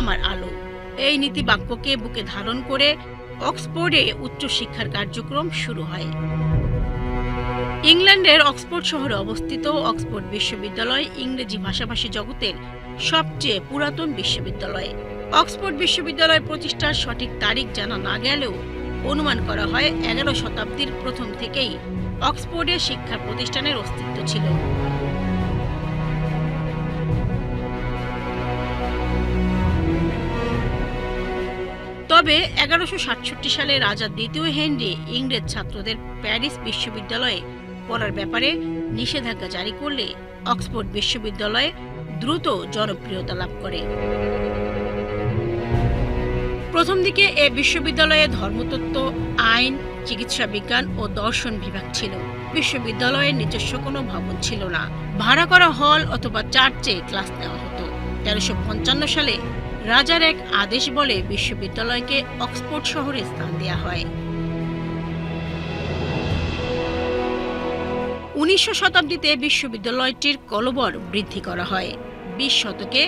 আমার আলো। এই নীতি বাক্যকে বুকে ধারণ করে অক্সফোর্ডে উচ্চশিক্ষার কার্যক্রম শুরু হয়। ইংল্যান্ডের অক্সফোর্ড শহরে অবস্থিত অক্সফোর্ড বিশ্ববিদ্যালয় ইংরেজি ভাষাভাষী জগতের সবচেয়ে পুরাতন বিশ্ববিদ্যালয়। অক্সফোর্ড বিশ্ববিদ্যালয় প্রতিষ্ঠার সঠিক তারিখ জানা না গেলেও অনুমান করা হয় এগারো শতাব্দীর প্রথম থেকেই অক্সফোর্ডে শিক্ষা প্রতিষ্ঠানের অস্তিত্ব ছিল। তবে এগারোশো সাতষট্টি সালে রাজা দ্বিতীয় হেনরি ইংরেজ ছাত্রদের প্যারিস বিশ্ববিদ্যালয়ে পড়ার ব্যাপারে নিষেধাজ্ঞা জারি করলে অক্সফোর্ড বিশ্ববিদ্যালয় দ্রুত জনপ্রিয়তা লাভ করে। প্রথম দিকে এ বিশ্ববিদ্যালয়ে ধর্মতত্ত্ব, আইন, চিকিৎসা বিজ্ঞান ও দর্শন বিভাগ ছিল। বিশ্ববিদ্যালয়ের নিজস্ব কোনো ভবন ছিল না। ভাড়া করা হল অথবা চার্চে ক্লাস নেওয়া হতো। তেরোশো সালে রাজার এক আদেশ বলে বিশ্ববিদ্যালয়কে অক্সফোর্ড শহরে স্থান দেওয়া হয়। উনিশশো শতাব্দীতে বিশ্ববিদ্যালয়টির কলবর বৃদ্ধি করা হয়। বিশ শতকে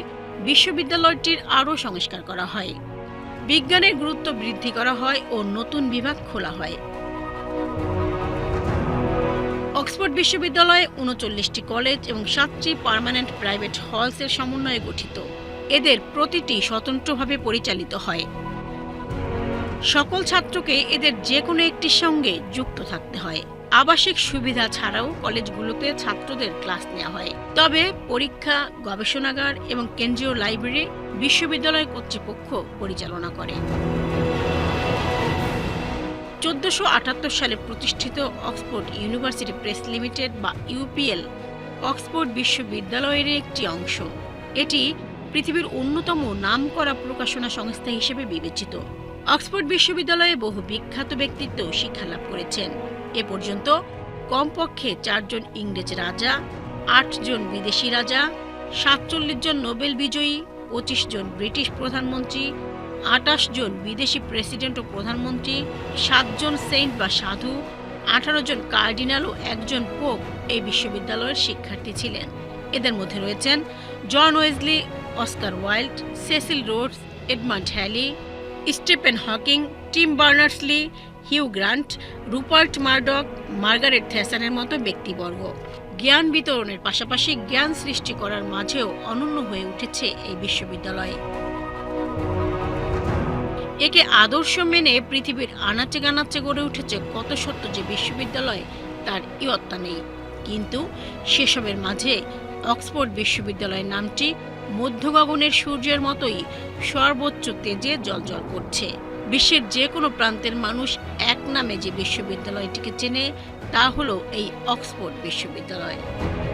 বিশ্ববিদ্যালয়টির আরও সংস্কার করা হয়। বিজ্ঞানের গুরুত্ব বৃদ্ধি করা হয় ও নতুন বিভাগ খোলা হয়। অক্সফোর্ড বিশ্ববিদ্যালয়ে উনচল্লিশটি কলেজ এবং সাতটি পার্মানেন্ট প্রাইভেট হলসের সমন্বয়ে গঠিত। এদের প্রতিটি স্বতন্ত্রভাবে পরিচালিত হয়। সকল ছাত্রকে এদের যে কোনো একটির সঙ্গে যুক্ত থাকতে হয়। আবাসিক সুবিধা ছাড়াও কলেজগুলোতে ছাত্রদের ক্লাস নেওয়া হয়। তবে পরীক্ষা, গবেষণাগার এবং কেন্দ্রীয় লাইব্রেরি বিশ্ববিদ্যালয় কর্তৃপক্ষ পরিচালনা করে। চোদ্দশো আটাত্তর সালে প্রতিষ্ঠিত অক্সফোর্ড ইউনিভার্সিটি প্রেস লিমিটেড বা ইউপিএল অক্সফোর্ড বিশ্ববিদ্যালয়ের একটি অংশ। এটি পৃথিবীর অন্যতম নামকরা প্রকাশনা সংস্থা হিসেবে বিবেচিত। অক্সফোর্ড বিশ্ববিদ্যালয়ে বহু বিখ্যাত ব্যক্তিত্ব শিক্ষালাভ করেছেন। এ পর্যন্ত কমপক্ষে চারজন ইংরেজ রাজা, আটজন বিদেশি রাজা, সাতচল্লিশ জন নোবেল বিজয়ী, পঁচিশ জন ব্রিটিশ প্রধানমন্ত্রী আটাশ জন বিদেশি প্রেসিডেন্ট ও প্রধানমন্ত্রী, সাতজন সেন্ট বা সাধু, আঠারো জন কার্ডিনাল ও একজন পোপ এই বিশ্ববিদ্যালয়ের শিক্ষার্থী ছিলেন। এদের মধ্যে রয়েছেন John Wesley, Oscar Wilde, Cecil Rhodes, Edmond Halley Stephen Hawking, Tim Berners Lee, Hugh Grant Rupert Murdoch, Margaret থ্যাসানের মতো ব্যক্তিবর্গ। জ্ঞান বিতরণের পাশাপাশি জ্ঞান সৃষ্টি করার মাঝেও অনন্য হয়ে উঠেছে এই বিশ্ববিদ্যালয়। একে আদর্শ মেনে পৃথিবীর আনাচে গানাচে গড়ে উঠেছে কত সত্য যে বিশ্ববিদ্যালয়, তার ইয়ত্তা নেই। কিন্তু সেসবের মাঝে অক্সফোর্ড বিশ্ববিদ্যালয়ের নামটি মধ্যগগনের সূর্যের মতোই সর্বোচ্চ তেজে জলজল করছে। বিশ্বের যে কোনো প্রান্তের মানুষ এক নামে যে বিশ্ববিদ্যালয়টিকে চেনে, তা হলো এই অক্সফোর্ড বিশ্ববিদ্যালয়।